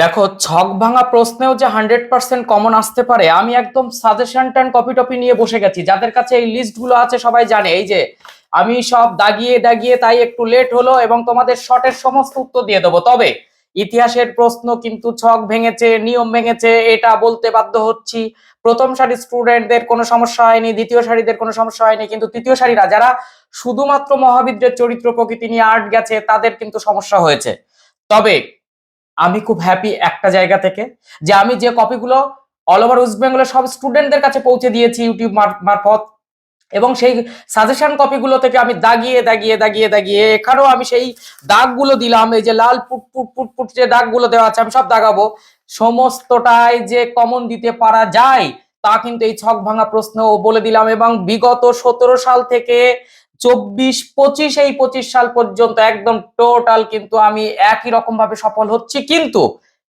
দেখো, ছক ভাঙা প্রশ্নেও যে হান্ড্রেড পার্সেন্ট কমন আসতে পারে, আমি একদম সাজেশন টান কপি টপি নিয়ে বসে গেছি। যাদের কাছে এই লিস্টগুলো আছে, সবাই জানে। এই যে, আমি সব দাগিয়ে দাগিয়ে তাই একটু লেট হলো এবং তোমাদের শর্টের সমস্ত উত্তর দিয়ে দেবো। তবে, ইতিহাসের প্রশ্ন কিন্তু ছক ভেঙেছে, নিয়ম ভেঙেছে, এটা বলতে বাধ্য হচ্ছি। প্রথম সারি স্টুডেন্টদের কোনো সমস্যা হয়নি, দ্বিতীয় সারিদের কোনো সমস্যা হয়নি, কিন্তু তৃতীয় সারিরা যারা শুধুমাত্র মহাবিদ্রের চরিত্র প্রকৃতি নিয়ে আর্ট গেছে, তাদের কিন্তু সমস্যা হয়েছে। তবে আমি খুব হ্যাপি একটা জায়গা থেকে যে আমি যে কপিগুলো অল ওভার ওয়েস্ট বেঙ্গলের সব স্টুডেন্টদের কাছে পৌঁছে দিয়েছি ইউটিউব মার- মারফত এবং সেই সাজেশন কপিগুলো থেকে আমি দাগিয়ে দাগিয়ে দাগিয়ে দাগিয়ে এখানেও আমি সেই দাগগুলো দিলাম। এই যে লাল পুট পুট পুট পুট যে দাগগুলো দেওয়া আছে আমি সব দাগাবো। সমস্তটাই যে কমন দিতে পারা যায় তা কিন্তু এই ছক ভাঙা প্রশ্ন বলে দিলাম এবং বিগত সতেরো সাল থেকে চব্বিশ, পঁচিশ, এই পঁচিশ সাল পর্যন্ত একদম টোটাল কিন্তু আমি একই রকম ভাবে সফল হচ্ছি। কিন্তু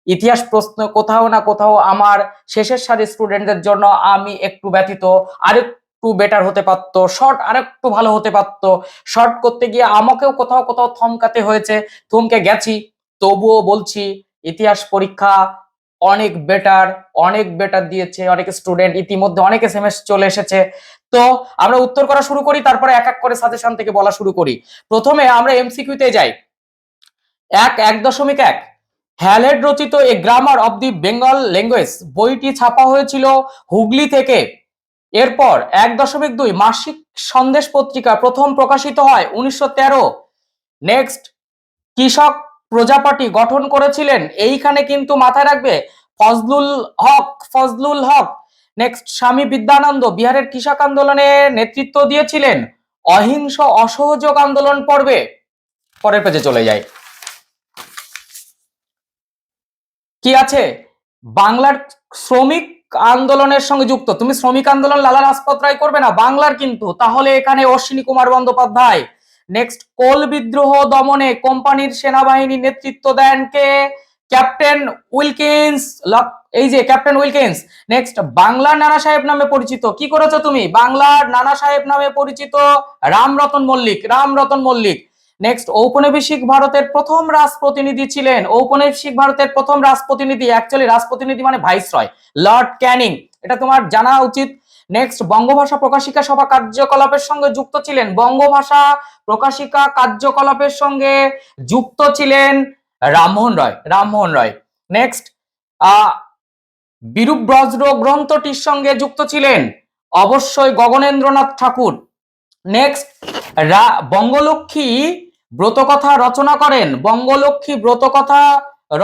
ইতিহাস প্রশ্ন, কোথাও না কোথাও আমার শেষের সারি স্টুডেন্টদের জন্য আমি একটু ব্যতীত, আরেকটু বেটার হতে পারতো শর্ট আরেকটু ভালো হতে পারতো। শর্ট করতে গিয়ে আমাকেও কোথাও কোথাও থমকাতে হয়েছে, থমকে গেছি। তবুও বলছি, ইতিহাস পরীক্ষা অনেক বেটার অনেক বেটার দিয়েছে। অনেক স্টুডেন্ট ইতিমধ্যে অনেক এস চলে এসেছে। তো আমরা উত্তর করা শুরু করি, তারপরে এক এক করে সাজেশন থেকে বলা শুরু করি। প্রথমে আমরা এমসিকিউতে যাই। এক এক দশমিক এক। হ্যালেড রচিত a grammar of the Bengal language বইটি ছাপা হয়েছিল হুগলি থেকে। এরপর এক দশমিক দুই, মাসিক সন্দেশ পত্রিকা প্রথম প্রকাশিত হয় উনিশশো তেরো। নেক্সট কৃষক প্রজাপাটি গঠন করেছিলেন। এইখানে কিন্তু মাথায় রাখবে, ফজলুল হক ফজলুল হক। নেক্সট স্বামী বিদ্যানন্দ বিহারের কৃষক আন্দোলনে নেতৃত্ব দিয়েছিলেন। অহিংস অসহযোগ আন্দোলন পর্বে। পরের পেজে চলে যায় কি আছে? বাংলার শ্রমিক আন্দোলনের সঙ্গে যুক্ত। তুমি শ্রমিক আন্দোলন লালা রাজপথ রায় করবে না, বাংলার কিন্তু। তাহলে এখানে অশ্বিনী কুমার বন্দ্যোপাধ্যায়। নেক্সট কোল বিদ্রোহ দমনে কোম্পানির সেনাবাহিনী নেতৃত্ব দেন কে? ক্যাপ্টেন উইলকিন্স লক- এই যে ক্যাপ্টেন উইলকিন্স নেক্সট বাংলার নানা সাহেব নামে পরিচিত। কি করেছ তুমি? বাংলার নানা সাহেব নামে পরিচিত রামরতন মল্লিক রামরতন মল্লিক। নেক্সট ঔপনিবেশিক ভারতের প্রথম রাজপ্রতিনিধি ছিলেন। ঔপনিবেশিক ভারতের প্রথম রাজপ্রতিনিধি অ্যাকচুয়ালি রাজপ্রতিনিধি মানে ভাইসরয়, লর্ড ক্যানিং। এটা তোমার জানা উচিত। নেক্সট বঙ্গভাষা প্রকাশিকা সভা কার্যকলাপের সঙ্গে যুক্ত ছিলেন। বঙ্গভাষা প্রকাশিকা কার্যকলাপের সঙ্গে যুক্ত ছিলেন রামমোহন রায় রামমোহন রায়। নেক্সট আহ বিরূপ ব্রজ্র গ্রন্থটির সঙ্গে যুক্ত ছিলেন অবশ্যই গগনেন্দ্রনাথ ঠাকুর। নেক্সট বঙ্গলক্ষ্মী ব্রতকথা রচনা করেন, বঙ্গলক্ষ্মী ব্রতকথা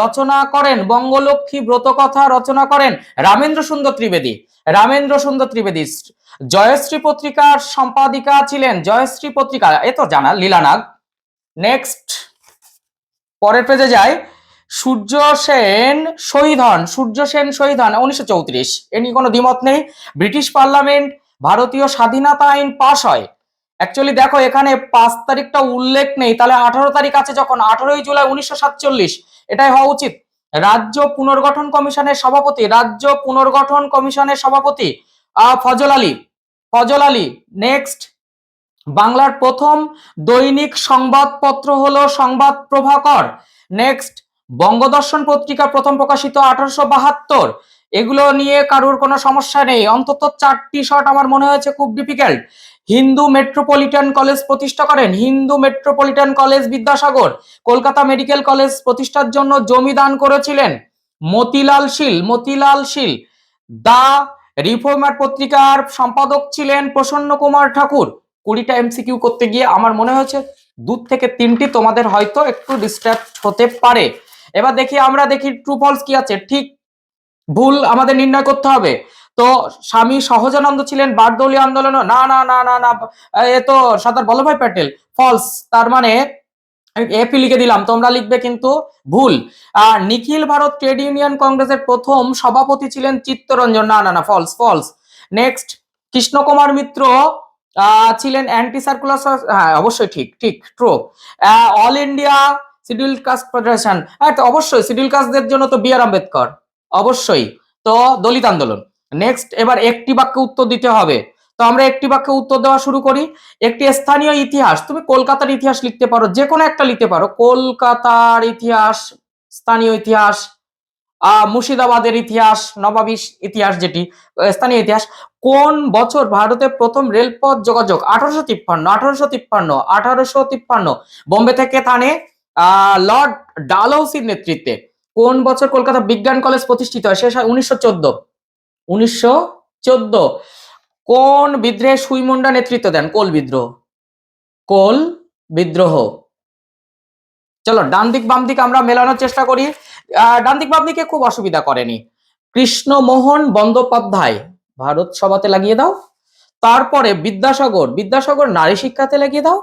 রচনা করেন, বঙ্গলক্ষ্মী ব্রতকথা রচনা করেন রামেন্দ্র সুন্দর ত্রিবেদী। রামেন্দ্র সুন্দর ত্রিবেদী জয়শ্রী পত্রিকার সম্পাদিকা ছিলেন, জয়শ্রী পত্রিকা, এ তো জানা, লীলানাগ। নেক্সট পরের পেজে যায় সূর্য সেন শহীদ হন সূর্য সেন শহীদ হন উনিশশো চৌত্রিশ। এ নিয়ে কোনো দ্বিমত নেই। ব্রিটিশ পার্লামেন্ট ভারতীয় স্বাধীনতা আইন পাশ হয়। অ্যাকচুয়ালি দেখো এখানে পাঁচ তারিখটা উল্লেখ নেই। তাহলে আঠারো তারিখ আছে যখন আঠারোই জুলাই উনিশশো সাতচল্লিশ। এটাই হওয়া উচিত। রাজ্য পুনর্গঠন কমিশনের সভাপতি রাজ্য পুনর্গঠন কমিশনের সভাপতি আহ, ফজল আলী। ফজল আলী নেক্সট বাংলার প্রথম দৈনিক সংবাদপত্র হলো সংবাদ প্রভাকর। নেক্সট, বঙ্গদর্শন পত্রিকা প্রথম প্রকাশিত আঠারোশো বাহাত্তর। এগুলো নিয়ে কারোর কোনো সমস্যা নেই। অন্তত চারটি শট আমার মনে হয়েছে খুব ডিফিকাল্ট হিন্দু মেট্রোপলিটন কলেজ প্রতিষ্ঠা করেন। Hindu metropolitan college Vidyasagar. Kolkata medical college প্রতিষ্ঠার জন্য জমি দান করেছিলেন মতিলাল শীল। মতিলাল শীল, দা রিফর্মার পত্রিকার সম্পাদক ছিলেন প্রসন্ন কুমার ঠাকুর। কুড়িটা এমসিকিউ করতে গিয়ে আমার মনে হয়েছে দু থেকে তিনটি তোমাদের হয়তো একটু ডিস্টার্ব হতে পারে। এবার দেখি, আমরা দেখি ট্রু ফলস কি আছে। ঠিক ভুল আমাদের নির্ণয় করতে হবে। তো স্বামী সহজানন্দ ছিলেন বারদৌলি আন্দোলন। না না না না না, এ তো সর্দার বল্লভভাই প্যাটেল। ফলস তার মানে এপি লিখে দিলাম, তোমরা লিখবে কিন্তু ভুল। আর নিখিল ভারত ট্রেড ইউনিয়ন কংগ্রেসের প্রথম সভাপতি ছিলেন চিত্তরঞ্জন। না না না false false next Krishnakumar Mitra ছিলেন অ্যান্টি সার্কুলার হ্যাঁ অবশ্যই ঠিক ঠিক true all India schedule caste federation হ্যাঁ অবশ্যই শিডিউল কাস্টদের জন্য তো বি আর আম্বেদকর, অবশ্যই। তো দলিত আন্দোলন। নেক্সট এবার একটি বাক্যে উত্তর দিতে হবে। তো আমরা একটি বাক্যে উত্তর দেওয়া শুরু করি। একটি স্থানীয় ইতিহাস, তুমি কলকাতার ইতিহাস লিখতে পারো যে কোনো একটা লিখতে পারো। কলকাতার ইতিহাস, স্থানীয় ইতিহাস মুর্শিদাবাদের ইতিহাস নবাবিস ইতিহাস যেটি স্থানীয় ইতিহাস, কোন বছর ভারতে প্রথম রেলপথ যোগাযোগ? আঠারোশো তিপ্পান্ন আঠারোশো তিপ্পান্ন আঠারোশো তিপ্পান্ন। বোম্বে থেকে থানে লর্ড ডালহৌসির নেতৃত্বে। কোন বছর কলকাতা বিজ্ঞান কলেজ প্রতিষ্ঠিত হয়? শেষ হয় উনিশশো চোদ্দ। উনিশশো চোদ্দ। কোন বিদ্রোহে সুইমুন্ডা নেতৃত্ব দেন? কোল বিদ্রোহ। কোল বিদ্রোহ। চলো, ডান দিক, বাম দিক আমরা মেলানোর চেষ্টা করি। আহ, ডান দিক খুব অসুবিধা করেনি। কৃষ্ণমোহন বন্দ্যোপাধ্যায় ভারত সভাতে লাগিয়ে দাও। তারপরে বিদ্যাসাগর বিদ্যাসাগর নারী শিক্ষাতে লাগিয়ে দাও।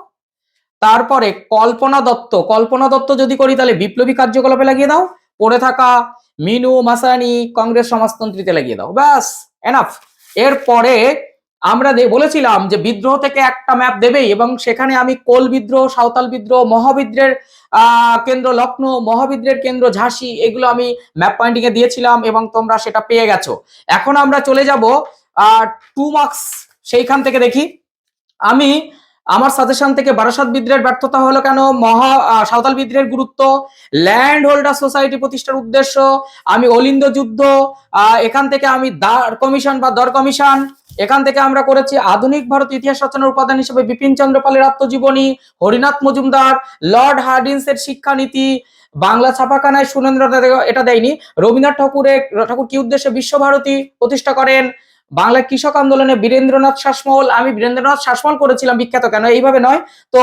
তারপরে কল্পনা দত্ত কল্পনা দত্ত যদি করি তাহলে বিপ্লবী কার্যকলাপে লাগিয়ে দাও। পড়ে থাকা মিনু মাসানি কংগ্রেস সমাজতন্ত্রীতে লাগিয়ে দাও। ব্যাস এনাফ এরপরে আমরা বলেছিলাম যে বিদ্রোহ থেকে একটা ম্যাপ দেবেই এবং সেখানে আমি কোল বিদ্রোহ, সাঁওতাল বিদ্রোহ, মহাবিদ্রের কেন্দ্র লখনৌ মহাবিদ্রের কেন্দ্র ঝাঁসি, এগুলো আমি ম্যাপ পয়েন্টিং এ দিয়েছিলাম এবং তোমরা সেটা পেয়ে গেছো। এখন আমরা চলে যাব টু মার্কস সেইখান থেকে দেখি। আমি আমার সাজেশন থেকে বারাসাত বিদ্রোহের ব্যর্থতা হলো কেন? মহা সাঁওতাল বিদ্রোহের গুরুত্ব, ল্যান্ড হোল্ডার সোসাইটি প্রতিষ্ঠার উদ্দেশ্য, আমি অলিন্দ যুদ্ধ এখান থেকে আমি দার কমিশন বা দর কমিশন এখান থেকে আমরা করেছি আধুনিক ভারত ইতিহাস রচনার উপাদান হিসেবে বিপিন চন্দ্র পালের আত্মজীবনী, হরিনাথ মজুমদার, লর্ড হার্ডিন্সের শিক্ষানীতি, বাংলা ছাপাখানায় সুরেন্দ্র এটা দেয়নি। রবীন্দ্রনাথ ঠাকুরের ঠাকুর কি উদ্দেশ্যে বিশ্বভারতী প্রতিষ্ঠা করেন? বাংলা কৃষক আন্দোলনে বীরেন্দ্রনাথ শাসমল আমি বীরেন্দ্রনাথ শাসমল করেছিলাম, বিখ্যাত কেন? এইভাবে নয়। তো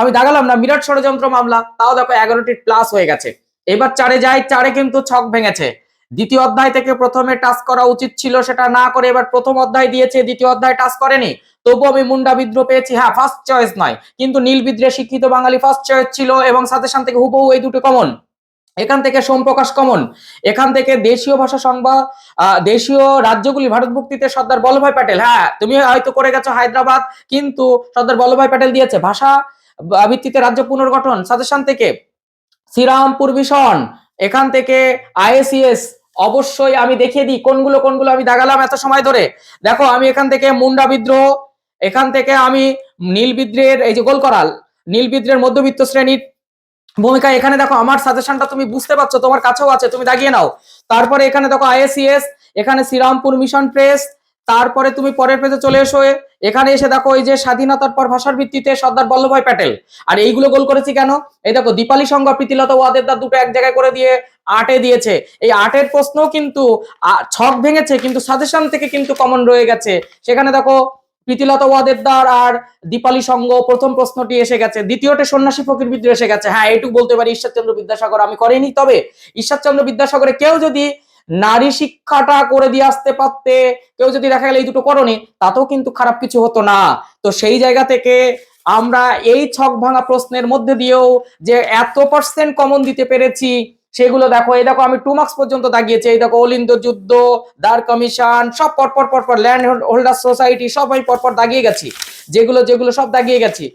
আমি দাগালাম না, বিরাট ষড়যন্ত্র মামলা, তাও দেখো এগারোটি প্লাস হয়ে গেছে। এবার চারে যাই, চারে কিন্তু ছক ভেঙেছে। দ্বিতীয় অধ্যায় থেকে প্রথমে টাচ করা উচিত ছিল, সেটা না করে এবার প্রথম অধ্যায় দিয়েছে, দ্বিতীয় অধ্যায় টাচ করেনি। তবু আমি মুন্ডা বিদ্রোহ পেয়েছি হ্যাঁ ফার্স্ট চয়েস নয়, কিন্তু নীল বিদ্রোহে শিক্ষিত বাঙালি ফার্স্ট চয়েস ছিল এবং সাজেশন থেকে হুবহু এই দুটো কমন এখান থেকে সোমপ্রকাশ কমন এখান থেকে দেশীয় ভাষা সংবাদ দেশীয় রাজ্যগুলি ভারত ভক্তিতে সর্দার বল্লভভাই প্যাটেল হ্যাঁ তুমি হয়তো করে গেছো হায়দ্রাবাদ, কিন্তু সর্দার বল্লভভাই প্যাটেল দিয়েছে ভাষা ভিত্তিতে রাজ্য পুনর্গঠন সাজেশন থেকে শ্রীরামপুর মিশন এখান থেকে আইএসিএস অবশ্যই আমি দেখিয়ে দিই কোনগুলো কোনগুলো আমি দাগালাম এত সময় ধরে। দেখো, আমি এখান থেকে মুন্ডা বিদ্রোহ, এখান থেকে আমি নীল বিদ্রোহের এই যে গোল করাল, নীল বিদ্রোহের মধ্যবিত্ত শ্রেণির ভূমিকা এখানে দেখো, আমার সাজেশনটা তুমি বুঝতে পারছ, তোমার কাছেও আছে, তুমি দাগিয়ে নাও। তারপরে এখানে দেখো আইএসিএস এখানে শ্রীরামপুর মিশন প্রেস তারপরে তুমি পরের পেজে চলে এসো এখানে এসে দেখো এই যে স্বাধীনতার পর ভাষার ভিত্তিতে সর্দার বল্লভভাই প্যাটেল। আর এইগুলো গোল করেছি কেন? এই দেখো, দীপালি সংঘ, প্রীতিলতা ওয়াদেদার দুটো এক জায়গায় করে দিয়ে আটে দিয়েছে। এই আটের প্রশ্ন কিন্তু ছক ভেঙেছে, কিন্তু সাজেশন থেকে কিন্তু কমন রয়ে গেছে। সেখানে দেখো, প্রীতিলতা ওয়াদেদার আর দীপালি সংঘ, প্রথম প্রশ্নটি এসে গেছে। দ্বিতীয়টি সন্ন্যাসী ফকির বিদ্রোহ এসে গেছে। হ্যাঁ এইটুকু বলতে পারি, ঈশ্বরচন্দ্র বিদ্যাসাগর আমি করিনি। তবে ঈশ্বরচন্দ্র বিদ্যাসাগরে কেউ যদি নারী শিক্ষাটা করে দিয়ে আসতে পারতে। কেউ যদি দেখা গেল এই দুটো করনি, তাতেও কিন্তু খারাপ কিছু হতো না। তো সেই জায়গা থেকে আমরা এই ছক ভাঙা প্রশ্নের মধ্যে দিয়েও যে এত পার্সেন্ট কমন দিতে পেরেছি, সেগুলো দেখো, এই দেখো আমি টু মার্কস পর্যন্ত দাগিয়েছি। এই দেখো অলিন্দ যুদ্ধ দার কমিশন সব পরপর পরপর ল্যান্ড হোল্ডার সোসাইটি সবাই পরপর দাগিয়ে গেছি। যেগুলো যেগুলো সব দাগিয়ে গেছি।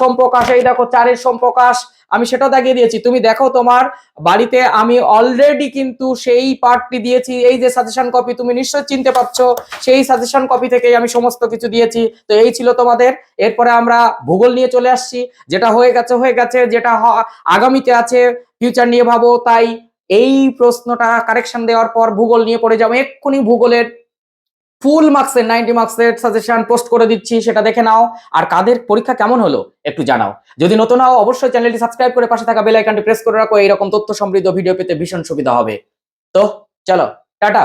সোমপ্রকাশ, এই দেখো চারের সোমপ্রকাশ, আমি সেটাও দাগিয়ে দিয়েছি। তুমি দেখো তোমার বাড়িতে আমি অলরেডি কিন্তু সেই পার্টটি দিয়েছি। এই যে সাজেশন কপি তুমি নিশ্চয় চিনতে পারছ, সেই সাজেশন কপি থেকেই আমি সমস্ত কিছু দিয়েছি। তো এই ছিল তোমাদের। এরপরে আমরা ভূগোল নিয়ে চলে আসছি, যেটা হয়ে গেছে হয়ে গেছে, যেটা আগামীতে আছে ফিউচার নিয়ে ভাবো। তাই এই প্রশ্নটা কারেকশন দেওয়ার পর ভূগোল নিয়ে পড়ে যাব। এক্ষুনি ভূগোলের ফুল মার্কসের নাইনটি মার্কসের সাজেশন পোস্ট করে দিচ্ছি, সেটা দেখে নাও। আর কাদের পরীক্ষা কেমন হলো, একটু জানাও। যদি নতুন হও, অবশ্যই চ্যানেলটি সাবস্ক্রাইব করে পাশে থাকা বেল আইকনটি প্রেস করে রাখো, এইরকম তথ্য সমৃদ্ধ ভিডিও পেতে ভীষণ সুবিধা হবে। তো, চলো, টাটা!